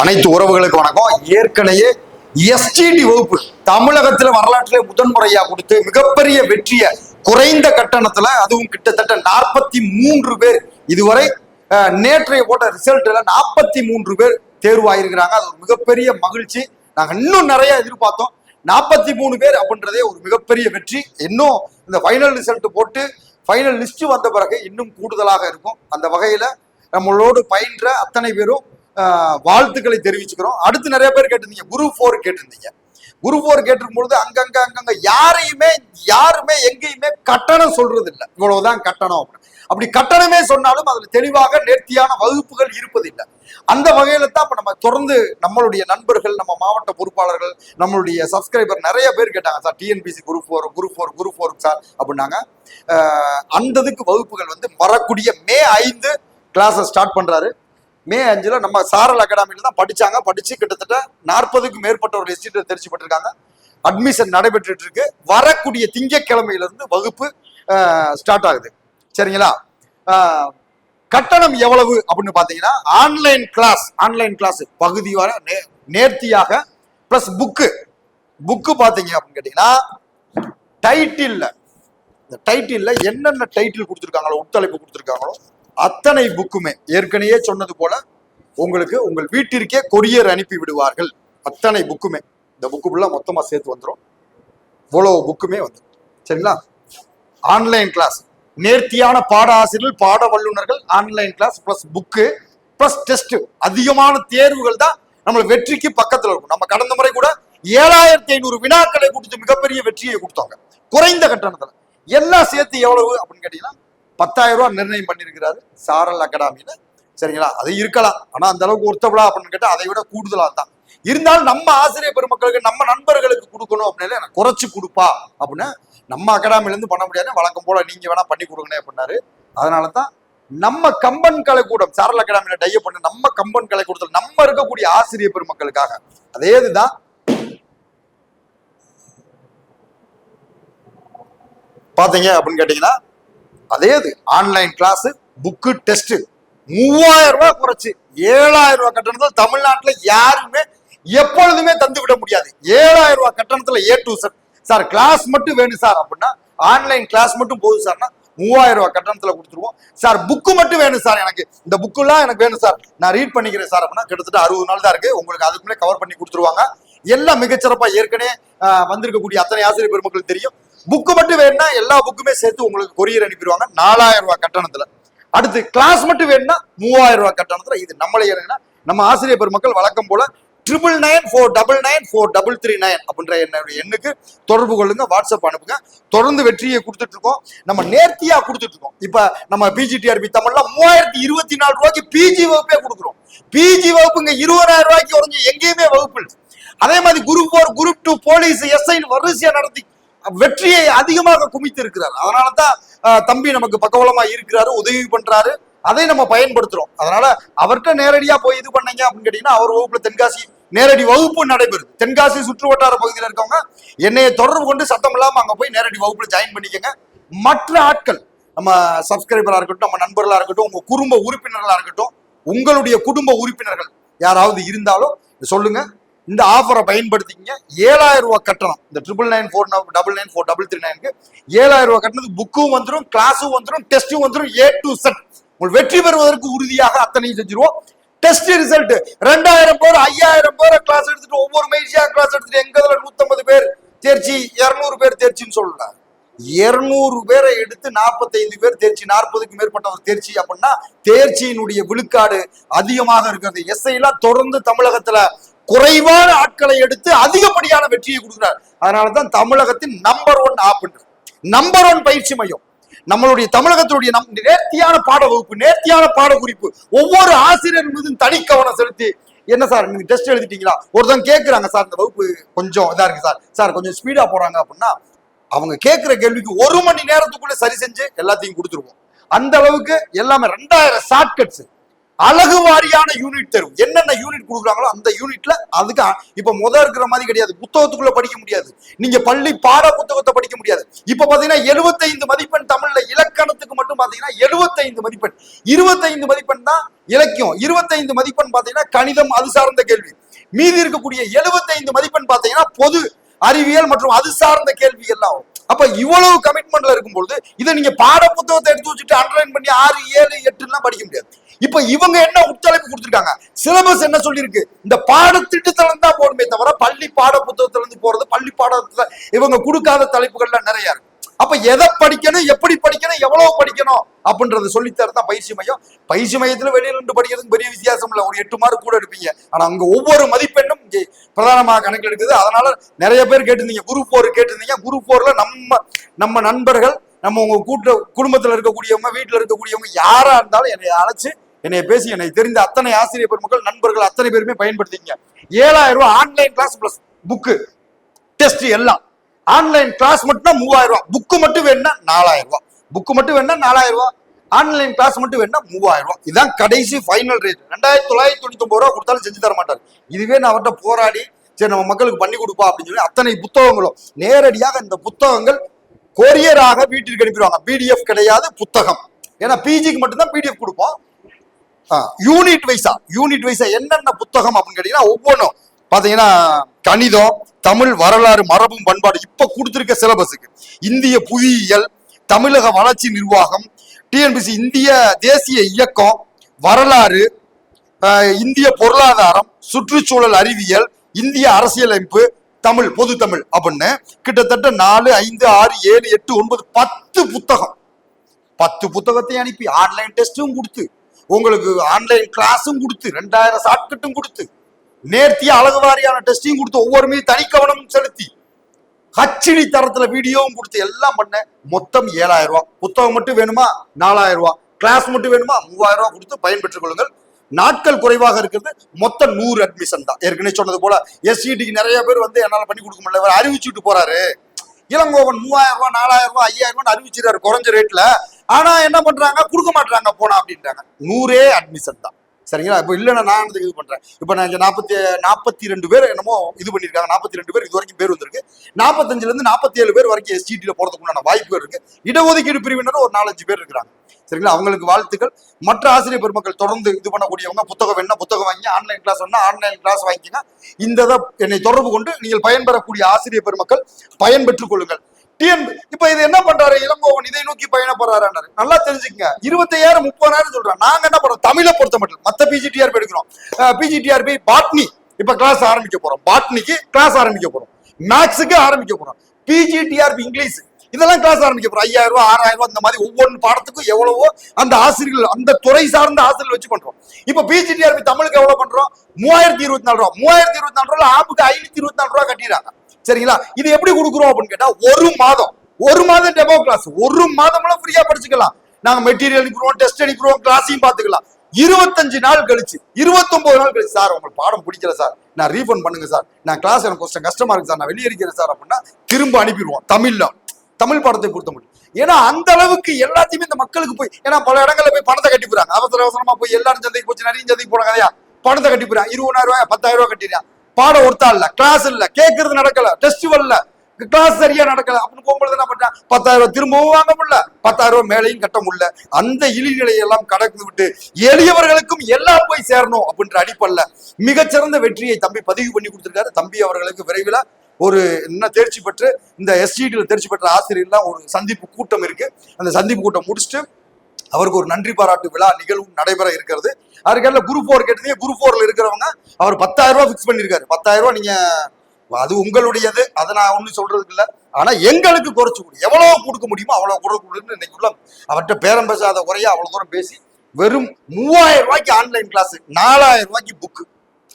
அனைத்து உறவுகளுக்கு வணக்கம். ஏற்கனவே எஸ்டிடி வகுப்பு தமிழகத்துல வரலாற்றிலே முதன்முறையா கொடுத்து மிகப்பெரிய வெற்றிய குறைந்த கட்டணத்துல அதுவும் கிட்டத்தட்ட நாற்பத்தி மூன்று பேர் இதுவரை நேற்றைய போட்ட ரிசல்ட்ல நாற்பத்தி மூன்று பேர் தேர்வாயிருக்கிறாங்க. அது ஒரு மிகப்பெரிய மகிழ்ச்சி. நாங்க இன்னும் நிறைய எதிர்பார்த்தோம். நாற்பத்தி மூணு பேர் அப்படின்றதே ஒரு மிகப்பெரிய வெற்றி. இன்னும் இந்த ஃபைனல் ரிசல்ட் போட்டு ஃபைனல் லிஸ்ட் வந்த பிறகு இன்னும் கூடுதலாக இருக்கும். அந்த வகையில நம்மளோடு பயின்ற அத்தனை பேரும் வாழ்த்துக்களை தெரிவிச்சுக்கிறோம். அடுத்து நிறைய பேர் கேட்டிருந்தீங்க குரு ஃபோர் கேட்டிருந்தீங்க. குரு ஃபோர் கேட்டிருக்கும் பொழுது அங்கங்க அங்கங்க யாரையுமே யாருமே எங்கேயுமே கட்டணம் சொல்றது இல்லை இவ்வளவுதான் கட்டணம் அப்படின்னு. அப்படி கட்டணமே சொன்னாலும் அதுல தெளிவாக நேர்த்தியான வகுப்புகள் இருப்பதில்லை. அந்த வகையில தான் இப்ப நம்ம தொடர்ந்து நம்மளுடைய நண்பர்கள் நம்ம மாவட்ட பொறுப்பாளர்கள் நம்மளுடைய சப்ஸ்கிரைபர் நிறைய பேர் கேட்டாங்க sir TNPSC group four group four group four sir அப்படின்னாங்க. அந்ததுக்கு வகுப்புகள் வந்து வரக்கூடிய மே ஐந்து கிளாஸை ஸ்டார்ட் பண்றாரு. மே அஞ்சுல நம்ம சாரல் அகாடமியில தான் படிச்சாங்க. படிச்சு கிட்டத்தட்ட நாற்பதுக்கும் மேற்பட்டவர்கள் எஸ்டிட்டு தெரிச்சு பட்டிருக்காங்க அட்மிஷன் நடைபெற்றுட்டு இருக்கு வரக்கூடிய திங்கட்கிழமையில இருந்து வகுப்பு ஸ்டார்ட் ஆகுது. சரிங்களா? கட்டணம் எவ்வளவு அப்படின்னு பாத்தீங்கன்னா ஆன்லைன் கிளாஸ் ஆன்லைன் கிளாஸ் பகுதி வர நே- நேர்த்தியாக பிளஸ் புக்கு புக்கு பாத்தீங்க அப்படின்னு கேட்டீங்கன்னா டைட்டிலில் இந்த டைட்டிலில் என்னென்ன டைட்டில் கொடுத்துருக்காங்களோ உட்தலைப்பு கொடுத்துருக்காங்களோ அத்தனை புக்குமே. ஏற்கனவே சொன்னது போல உங்களுக்கு உங்கள் வீட்டிற்கே கொரியர் அனுப்பி விடுவார்கள். அத்தனை புக்குமே. இந்த புக்கு ஃபுல்லாக மொத்தமாக சேர்த்து வந்துடும் இவ்வளோ புக்குமே வந்து. சரிங்களா? ஆன்லைன் கிளாஸ் நேர்த்தியான பாட ஆசிரியர்கள் பாட வல்லுநர்கள் online class plus book plus test அதிகமான தேர்வுகள் தான் நம்மளை வெற்றிக்கு பக்கத்தில் இருக்கும். நம்ம கடந்த முறை கூட ஏழாயிரத்தி ஐநூறு வினாக்களை கொடுத்து மிகப்பெரிய வெற்றியை கொடுத்தாங்க. குறைந்த கட்டணத்தில். எல்லாம் சேர்த்து எவ்வளவு அப்படின்னு கேட்டீங்கன்னா பத்தாயிரம் ரூபா நிர்ணயம் பண்ணியிருக்கிறாரு சாரல் அகாடமியில சரிங்களா? அது இருக்கலாம். ஆனா அந்த அளவுக்கு ஒருத்தவளா அப்படின்னு கேட்டால் அதை விட கூடுதலாக தான். இருந்தாலும் நம்ம ஆசிரியர் பெருமக்களுக்கு நம்ம நண்பர்களுக்கு கொடுக்கணும் அப்படின்னு எனக்கு குறைச்சி கொடுப்பா அப்படின்னு நம்ம அகாடமிலேருந்து பண்ண முடியாது. வழக்கம் போல நீங்க வேணா பண்ணி கொடுங்கண்ணே அப்படின்னாரு. அதனால தான் நம்ம கம்பன் கலைக்கூடம் சாரல் அகாடமியில டைய பண்ண நம்ம கம்பன் கலைக்கூடத்தில் நம்ம இருக்கக்கூடிய ஆசிரியர் பெருமக்களுக்காக. அதே இதுதான் பாத்தீங்க அப்படின்னு கேட்டீங்கன்னா அதே இது ஆன்லைன் கிளாஸ் புக்கு டெஸ்ட் மூவாயிரம் ரூபாய் குறைச்சு. ஏழாயிரம் ரூபாய் கட்டணத்துல தமிழ்நாட்டுல யாருமே எப்பொழுதுமே தந்து விட முடியாது. ஏழாயிரம் ரூபாய் கட்டணத்துல A to sir sir class மட்டும் வேணும் சார் அப்படின்னா ஆன்லைன் கிளாஸ் மட்டும் போதும் சார்னா மூவாயிரம் ரூபாய் கட்டணத்துல கொடுத்துருவோம். சார் புக்கு மட்டும் வேணும் சார் எனக்கு. இந்த புக்குலாம் எனக்கு வேணும் சார். நான் ரீட் பண்ணிக்கிறேன் சார் அப்படின்னா கிட்டத்தட்ட அறுபது நாள் தான் இருக்கு. உங்களுக்கு அதுக்குள்ளே கவர் பண்ணி கொடுத்துருவாங்க. எல்லாம் மிகச்சிறப்பாக ஏற்கனவே வந்திருக்கக்கூடிய அத்தனை ஆசிரியர் பெருமக்கள் தெரியும். புக்கு மட்டும் வேணும்னா எல்லா புக்குமே சேர்த்து உங்களுக்கு கொரியர் அனுப்பிடுவாங்க. நாலாயிரம் ரூபாய் கட்டணத்துல. அடுத்து கிளாஸ் மட்டும் வேணும்னா மூவாயிரம் ரூபாய் கட்டணத்துல. இது நம்மளே நம்ம ஆசிரியர் பெருமக்கள் வழக்கம் போல triple nine four double nine four double three nine அப்படின்ற என்னுடைய எண்ணுக்கு தொடர்பு கொள்ளுங்க வாட்ஸ்அப் அனுப்புங்க. தொடர்ந்து வெற்றியை கொடுத்துட்டு இருக்கோம். நம்ம நேர்த்தியா கொடுத்துட்டு இருக்கோம். இப்ப நம்ம பிஜிடிஆர்பி தமிழ்ல மூவாயிரத்தி இருபத்தி நாலு ரூபாய்க்கு பிஜி வகுப்பே கொடுக்குறோம். பிஜி வகுப்புங்க இருபதாயிரம் ரூபாய்க்கு உடஞ்சு எங்கேயுமே வகுப்பு இல்லை. அதே மாதிரி group four group two police SI வரிசையா நடத்தி வெற்றியை அதிகமாக குமித்து இருக்கிறார் அதனால தான் தம்பி நமக்கு பக்கவலமா இருக்கிறாரு உதவி பண்றாரு. அதை நம்ம பயன்படுத்துறோம். அதனால அவர்கிட்ட நேரடியா போய் இது பண்ணீங்க அப்படின்னு கேட்டீங்கன்னா அவர் வகுப்புல தென்காசி நேரடி வகுப்பு நடைபெறுது. தென்காசி சுற்று வட்டார பகுதியில் இருக்கவங்க என்னைய தொடர்பு கொண்டு சத்தம் இல்லாம அங்க போய் நேரடி வகுப்புல ஜாயின் பண்ணிக்கங்க. மற்ற ஆட்கள் நம்ம சப்ஸ்கிரைபரா இருக்கட்டும் நம்ம நண்பர்களா இருக்கட்டும் உங்க குடும்ப உறுப்பினர்களா இருக்கட்டும் உங்களுடைய குடும்ப உறுப்பினர்கள் யாராவது இருந்தாலும் சொல்லுங்க. இந்த ஆஃபரை பயன்படுத்திங்க ஏழாயிரம் ரூபாய் கட்டணம். இந்த triple nine four double nine four double three நைனுக்கு ஏழாயிரம் ரூபாய் கட்டணத்துக்கு புக்கும் வந்துடும் கிளாஸும் வந்துடும் டெஸ்ட்டும் வந்துடும் ஏ டு செட் உங்கள் வெற்றி பெறுவதற்கு உறுதியாக அத்தனையும் செஞ்சிருவோம். டெஸ்ட் ரிசல்ட் ரெண்டாயிரம் பேர் ஐயாயிரம் பேர் கிளாஸ் எடுத்துட்டு ஒவ்வொரு மைசியா கிளாஸ் எடுத்துட்டு எங்கதுல நூத்தம்பது பேர் தேர்ச்சி இரநூறு பேர் தேர்ச்சின்னு சொல்லல இருநூறு பேரை எடுத்து நாற்பத்தைந்து பேர் தேர்ச்சி நாற்பதுக்கு மேற்பட்டவர் தேர்ச்சி அப்படின்னா தேர்ச்சியினுடைய விழுக்காடு அதிகமாக இருக்கிறது எஸ்ஐலாம் எல்லாம் தொடர்ந்து தமிழகத்துல குறைவான ஆட்களை எடுத்து அதிகப்படியான வெற்றியை கொடுக்கிறார். அதனாலதான் தமிழகத்தின் number one app number one பயிற்சி மையம். நம்மளுடைய தமிழகத்தினுடைய நம் நேர்த்தியான பாட வகுப்பு நேர்த்தியான பாட குறிப்பு ஒவ்வொரு ஆசிரியர் மீதும் தனி கவனம் செலுத்தி என்ன சார் நீங்க டெஸ்ட் எழுதிட்டீங்களா? ஒருத்தன் கேட்குறாங்க சார் இந்த வகுப்பு கொஞ்சம் இதா இருக்கு சார். சார் கொஞ்சம் ஸ்பீடா போறாங்க அப்படின்னா அவங்க கேட்கிற கேள்விக்கு ஒரு மணி நேரத்துக்குள்ள சரி செஞ்சு எல்லாத்தையும் கொடுத்துருவோம். அந்த அளவுக்கு எல்லாமே ரெண்டாயிரம் ஷார்ட்கட்ஸ் அழகு வாரியான யூனிட் தேர்வு. என்னென்ன யூனிட் கொடுக்குறாங்களோ அந்த யூனிட்ல அதுக்கு இப்ப முத இருக்கிற மாதிரி கிடையாது. புத்தகத்துக்குள்ள படிக்க முடியாது. நீங்க பள்ளி பாட புத்தகத்தை படிக்க முடியாது. இப்ப பாத்தீங்கன்னா 75 மதிப்பெண் தமிழ்ல இலக்கணத்துக்கு மட்டும் பாத்தீங்கன்னா 75 மதிப்பெண். 25 மதிப்பெண் தான் இலக்கியம். 25 மதிப்பெண் பாத்தீங்கன்னா கணிதம் அது சார்ந்த கேள்வி. மீதி இருக்கக்கூடிய 75 மதிப்பெண் பாத்தீங்கன்னா பொது அறிவியல் மற்றும் அது சார்ந்த கேள்வி எல்லாம் அப்ப இவ்வளவு கமிட்மெண்ட்ல இருக்கும்பொழுது இதை நீங்க பாட புத்தகத்தை எடுத்து வச்சுட்டு அண்டர்லைன் பண்ணி ஆறு ஏழு எட்டு எல்லாம் படிக்க முடியாது. இப்ப இவங்க என்ன உட்தலைப்பு கொடுத்துருக்காங்க? சிலபஸ் என்ன சொல்லியிருக்கு? இந்த பாடத்திட்டத்துல இருந்து தான் போடுமே தவிர பள்ளி பாட புத்தகத்துல இருந்து போறது பள்ளி பாடத்துல இவங்க கொடுக்காத தலைப்புகள்லாம் நிறைய இருக்கு. அப்ப எதை படிக்கணும் எப்படி படிக்கணும் எவ்வளவு படிக்கணும் அப்படின்றத சொல்லித்தர தான் பயிற்சி மையம். பயிற்சி மையத்துல வெளியில இருந்து படிக்கிறதுக்கு பெரிய வித்தியாசம் இல்லை. ஒரு எட்டு மார்க் கூட எடுப்பீங்க. ஆனா அங்க ஒவ்வொரு மதிப்பெண்ணும் இங்கே பிரதானமாக கணக்கில் எடுக்குது அதனால நிறைய பேர் கேட்டிருந்தீங்க. குரூப் போர் கேட்டிருந்தீங்க. குரூப் போர்ல நம்ம நம்ம நண்பர்கள் நம்ம உங்க கூட்ட குடும்பத்துல இருக்கக்கூடியவங்க வீட்டுல இருக்கக்கூடியவங்க யாரா இருந்தாலும் என்னை அழைச்சு என்னை பேசி என்னை தெரிந்த அத்தனை ஆசிரியர் பெருமக்கள் நண்பர்கள் அத்தனை பேருமே பயன்படுத்திங்க ஏழாயிரம் ரூபாய் online class plus book test எல்லாம். ஆன்லைன் கிளாஸ் மட்டும் மூவாயிரம் ரூபாய். புக்கு மட்டும் வேணும்னா நாலாயிரம் ரூபாய். புக்கு மட்டும் வேணும்னா நாலாயிரம் ரூபாய். ஆன்லைன் கிளாஸ் மட்டும் வேணா மூவாயிரம் ரூபாய். இதுதான் கடைசி ஃபைனல் ரேட் ரெண்டாயிரத்தி தொள்ளாயிரத்தி தொண்ணூத்தி ஒன்பது ரூபா கொடுத்தாலும் செஞ்சு தர மாட்டார். இதுவே நான் அவர்கிட்ட போராடி சரி நம்ம மக்களுக்கு பண்ணி கொடுப்பா அப்படின்னு சொல்லி அத்தனை புத்தகங்களும். நேரடியாக இந்த புத்தகங்கள் கொரியராக வீட்டிற்கு அனுப்பிடுவாங்க. பிடிஎஃப் கிடையாது புத்தகம். ஏன்னா பிஜிக்கு மட்டும்தான் பிடிஎஃப் கொடுப்போம். யூனிட் வைஸா யூனிட் வைஸா என்னென்ன புத்தகம் அப்படின்னு கேட்டீங்கன்னா ஒவ்வொன்றும். பாத்தீங்கன்னா கணிதம் தமிழ் வரலாறு மரபும் பண்பாடு இப்ப கொடுத்திருக்க சிலபஸுக்கு இந்திய புவியியல் தமிழக வளர்ச்சி நிர்வாகம் டிஎன்பிசி இந்திய தேசிய இயக்கம் வரலாறு இந்திய பொருளாதாரம் சுற்றுச்சூழல் அறிவியல் இந்திய அரசியலமைப்பு தமிழ் பொது தமிழ் அப்படின்னு கிட்டத்தட்ட நாலு ஐந்து ஆறு ஏழு எட்டு ஒன்பது பத்து புத்தகம். பத்து புத்தகத்தை அனுப்பி ஆன்லைன் டெஸ்டும் கொடுத்து உங்களுக்கு ஆன்லைன் கிளாஸும் கொடுத்து ரெண்டாயிரம் ஷார்ட்கட்டும் கொடுத்து நேர்த்திய அழகு வாரியான டெஸ்டையும் கொடுத்து ஒவ்வொரு மீது தனி கவனம் செலுத்தி ஹச்சினி தரத்துல வீடியோவும் கொடுத்து எல்லாம் பண்ண மொத்தம் ஏழாயிரம் ரூபாய். புத்தகம் மட்டும் வேணுமா? நாலாயிரம் ரூபாய். கிளாஸ் மட்டும் வேணுமா? மூவாயிரம் ரூபாய் கொடுத்து பயன்பெற்றுக் கொள்ளுங்கள். நாட்கள் குறைவாக இருக்கிறது. மொத்தம் நூறு அட்மிஷன் தான். ஏற்கனவே சொன்னது போல எஸ்சிடிக்கு நிறைய பேர் வந்து என்னால் பண்ணி கொடுக்க முடியல. இவர் அறிவிச்சுட்டு போறாரு. இளங்கோவன் மூவாயிரம் ரூபாய் நாலாயிரம் ரூபாய் ஐயாயிரம் ரூபாய் அறிவிச்சிருக்காரு. குறைஞ்ச ரேட்ல ஆனா என்ன பண்றாங்க? கொடுக்க மாட்டாங்க போனா அப்படின்றாங்க. நூறே அட்மிஷன் தான். சரிங்களா? இப்போ இல்லைன்னா நான் வந்து இது பண்ணுறேன் இப்போ நான் இங்க நாற்பத்தி நாற்பத்தி ரெண்டு பேர் என்னமோ இது பண்ணியிருக்காங்க. நாற்பத்தி ரெண்டு பேர் இது வரைக்கும் பேர் வந்திருக்கு. நாற்பத்தஞ்சுல இருந்து நாற்பத்தி ஏழு பேர் வரைக்கும் எஸ்டிடியில் போறதுக்கு உண்டான வாய்ப்புகள் இருக்கு. இடஒதுக்கீடு பிரிவினர் ஒரு நாலஞ்சு பேர் இருக்கிறாங்க. சரிங்களா? அவங்களுக்கு வாழ்த்துக்கள். மற்ற ஆசிரியர் பெருமக்கள் தொடர்ந்து இது பண்ணக்கூடியவங்க புத்தகம் வேணா புத்தகம் வாங்கி ஆன்லைன் கிளாஸ் வேணா ஆன்லைன் கிளாஸ் வாங்கிக்கினா இந்த இதை என்னை தொடர்பு கொண்டு நீங்கள் பயன்பெறக்கூடிய ஆசிரியர் பெருமக்கள் பயன்பெற்றுக் கொள்ளுங்கள். டிஎன் இப்ப இது என்ன பண்றாரு? இளங்கோவன் இதை நோக்கி பயணப்படுறாரு நல்லா தெரிஞ்சுக்கங்க. இருபத்தையாயிரம் முப்பதாயிரம் சொல்றாங்க நாங்க என்ன பண்றோம்? தமிழை பொறுத்த மட்டும். மத்த பிஜிடிஆர்பி எடுக்கிறோம். PGTRB botany. இப்ப கிளாஸ் ஆரம்பிக்க போறோம். பாட்னிக்கு கிளாஸ் ஆரம்பிக்க போறோம். மேக்ஸுக்கு ஆரம்பிக்க போறோம். PGTRB English. இதெல்லாம் கிளாஸ் ஆரம்பிக்க போறோம். ஐயாயிரம் ரூபாய் ஆறாயிரம் ரூபாய் இந்த மாதிரி ஒவ்வொரு பாடத்துக்கும் எவ்வளவோ அந்த ஆசிரியர்கள் அந்த துறை சார்ந்த ஆசிரியர்கள் வச்சு பண்றோம். இப்ப பிஜிடிஆர்பி தமிழுக்கு எவ்வளவு பண்றோம்? மூவாயிரத்தி இருபத்தி நாலு ரூபா. மூவாயிரத்தி இருபத்தி நாலு ரூபா ஆப்புக்கு ஐநூத்தி இருபத்தி நாலு ரூபா கட்டிடுறாங்க. சரிங்களா? இது எப்படி கொடுக்குறோம் அப்படின்னு கேட்டா ஒரு மாதம். ஒரு மாதம் டெமோ கிளாஸ் ஒரு மாதம்லாம் ஃப்ரீயா படிச்சுக்கலாம். நாங்க மெட்டீரியல் அனுப்பிடுவோம் டெஸ்ட் அனுப்பிடுவோம் கிளாஸையும் பாத்துக்கலாம் இருபத்தஞ்சு நாள் கழிச்சு இருபத்தொன்பது நாள் கழிச்சு சார் உங்களுக்கு பாடம் பிடிக்கல சார். நான் ரீஃபண்ட் பண்ணுங்க சார். நான் கிளாஸ் எனக்கு கொஞ்சம் கஷ்டமா இருக்கு சார். நான் வெளியேறிக்கிறேன் சார் அப்படின்னா திரும்ப அனுப்பிடுவோம். தமிழ்ல. தமிழ் பாடத்தை பொறுத்த முடியும் ஏன்னா அந்த அளவுக்கு எல்லாத்தையுமே இந்த மக்களுக்கு போய் ஏன்னா பல இடங்கள்ல போய் பணத்தை கட்டி போறாங்க. அவசர அவசரமா போய் எல்லாரும் சந்தைக்கு போச்சு நிறைய சந்தைக்கு போறாங்க கதையா பணத்தை கட்டி இருபதாயிரம் ரூபாய் பத்தாயிரம் ரூபாய் கட்டிடுறான் பாடம் ஒருத்தா இல்ல கிளாஸ் இல்ல கேட்கறது நடக்கல டெஸ்டிவல் இல்ல கிளாஸ் சரியா நடக்கல அப்படின்னு போகும்பொழுது என்ன பண்றான்? பத்தாயிரம் ரூபாய் திரும்பவும் வாங்க முடியல. பத்தாயிரம் ரூபாய் மேலையும் கட்ட முடியல. அந்த இழிநிலையை எல்லாம் கடந்து விட்டு எளியவர்களுக்கும் எல்லாம் போய் சேரணும் அப்படின்ற அடிப்படையில் மிகச்சிறந்த வெற்றியை தம்பி பதிவு பண்ணி கொடுத்திருக்காரு. தம்பி அவர்களுக்கு விரைவில் ஒரு என்ன தேர்ச்சி பெற்று இந்த எஸ்டிடியில் தேர்ச்சி பெற்ற ஆசிரியர்லாம் ஒரு சந்திப்பு கூட்டம் இருக்கு. அந்த சந்திப்பு கூட்டம் முடிச்சுட்டு அவருக்கு ஒரு நன்றி பாராட்டு விழா நிகழ்வும் நடைபெற இருக்கிறது. அதுக்கெல்லாம் குரூப் ஃபோர் கேட்டதே குரூப் ஃபோர்ல இருக்கிறவங்க அவர் பத்தாயிரம் ரூபாய் ஃபிக்ஸ் பண்ணியிருக்காரு. பத்தாயிரம் ரூபாய் நீங்க அது உங்களுடையது அதை நான் ஒன்றும் சொல்றதுக்கு இல்லை. ஆனா எங்களுக்கு குறைச்சு கொடு. எவ்வளவு கொடுக்க முடியுமோ அவ்வளவு கொடுக்க கொடுன்னு இன்னைக்குள்ள அவர்கிட்ட பேரம் பேசாத குறைய அவ்வளவு தூரம் பேசி வெறும் மூவாயிரம் ரூபாய்க்கு ஆன்லைன் கிளாஸ் நாலாயிரம் ரூபாய்க்கு புக்கு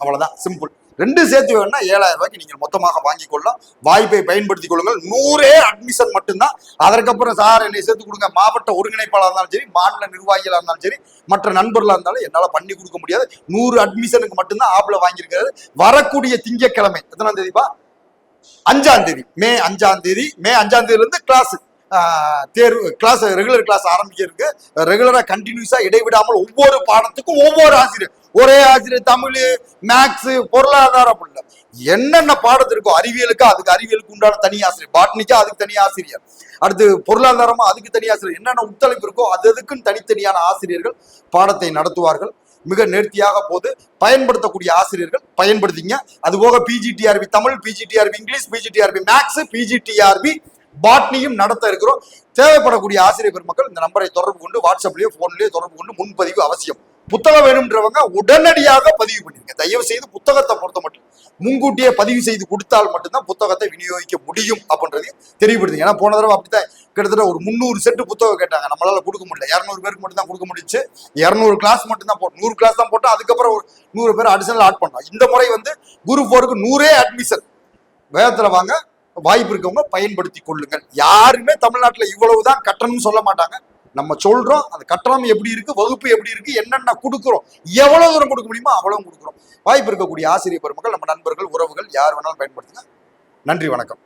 அவ்வளவுதான். சிம்பிள் ரெண்டு சேர்த்து வேணும்னா ஏழாயிரம் ரூபாய்க்கு நீங்கள் மொத்தமாக வாங்கிக் கொள்ளலாம். வாய்ப்பை பயன்படுத்திக் கொள்ளுங்கள். நூறே அட்மிஷன் மட்டும்தான். அதற்கப்புறம் சார் என்னை சேர்த்து கொடுங்க. மாவட்ட ஒருங்கிணைப்பாளர் இருந்தாலும் சரி மாநில நிர்வாகிகளாக இருந்தாலும் சரி மற்ற நண்பர்களாக இருந்தாலும் என்னால் பண்ணி கொடுக்க முடியாது. நூறு அட்மிஷனுக்கு மட்டும்தான் ஆப்பில் வாங்கியிருக்காரு வரக்கூடிய திங்கட்கிழமை எத்தனாம் தேதிப்பா? அஞ்சாம் தேதி. மே அஞ்சாம் தேதி. மே அஞ்சாம் தேதியிலிருந்து கிளாஸ் தேர்வு கிளாஸ் ரெகுலர் கிளாஸ் ஆரம்பிக்கிறதுக்கு ரெகுலராக கண்டினியூஸாக இடைவிடாமல் ஒவ்வொரு பாடத்துக்கும் ஒவ்வொரு ஆசிரியர் ஒரே ஆசிரியர் தமிழ் மேக்ஸ் பொருளாதாரம் அப்படி இல்லை என்னென்ன பாடத்து இருக்கோ அறிவியலுக்கு அதுக்கு அறிவியலுக்கு உண்டான தனி ஆசிரியர். பாட்னிக்கா அதுக்கு தனி ஆசிரியர். அடுத்து பொருளாதாரமா அதுக்கு தனி ஆசிரியர். என்னென்ன ஒத்துழைப்பு இருக்கோ அது அதுக்குன்னு தனித்தனியான ஆசிரியர்கள் பாடத்தை நடத்துவார்கள். மிக நேர்த்தியாக போது பயன்படுத்தக்கூடிய ஆசிரியர்கள் பயன்படுத்திங்க. அதுபோக PGTRB Tamil PGTRB English PGTRB maths PGTRB பாட்னியும் நடத்த இருக்கிறோம். தேவைப்படக்கூடிய ஆசிரியர் பெருமக்கள் இந்த நம்பரை தொடர்பு கொண்டு வாட்ஸ்அப்லயோ போன்லயோ தொடர்பு கொண்டு முன்பதிவு அவசியம். புத்தகம் வேணும்ன்றவங்க உடனடியாக பதிவு பண்ணிருங்க. தயவு செய்து புத்தகத்தை பொறுத்த மட்டும். முன்கூட்டியே பதிவு செய்து கொடுத்தால் மட்டும்தான் புத்தகத்தை விநியோகிக்க முடியும் அப்படின்றதையும் தெரியப்படுத்துங்க ஏன்னா போன தடவை அப்படித்தான். கிட்டத்தட்ட ஒரு முந்நூறு செட்டு புத்தகம் கேட்டாங்க. நம்மளால கொடுக்க முடியல. இரநூறு பேருக்கு மட்டும் தான் கொடுக்க முடிச்சு இரநூறு கிளாஸ் மட்டும் தான் போட்டோம் நூறு கிளாஸ் தான் போட்டோம். அதுக்கப்புறம் ஒரு நூறு பேர் அடிஷனல் ஆட் பண்ணோம். இந்த முறை வந்து குரூப் ஃபோருக்கு நூறே அட்மிஷன் வேகத்துல வாங்க. வாய்ப்பு இருக்கவங்க பயன்படுத்தி கொள்ளுங்கள். யாருமே தமிழ்நாட்டில் இவ்வளவுதான் கட்டணம்னு சொல்ல மாட்டாங்க. நம்ம சொல்றோம் அந்த கட்டணம் எப்படி இருக்கு வகுப்பு எப்படி இருக்கு என்னென்ன கொடுக்குறோம் எவ்வளவு தூரம் கொடுக்க முடியுமோ அவ்வளவு கொடுக்குறோம். வாய்ப்பு இருக்கக்கூடிய ஆசிரியர் பெருமக்கள் நம்ம நண்பர்கள் உறவுகள் யார் வேணாலும் பயன்படுத்துங்க நன்றி வணக்கம்.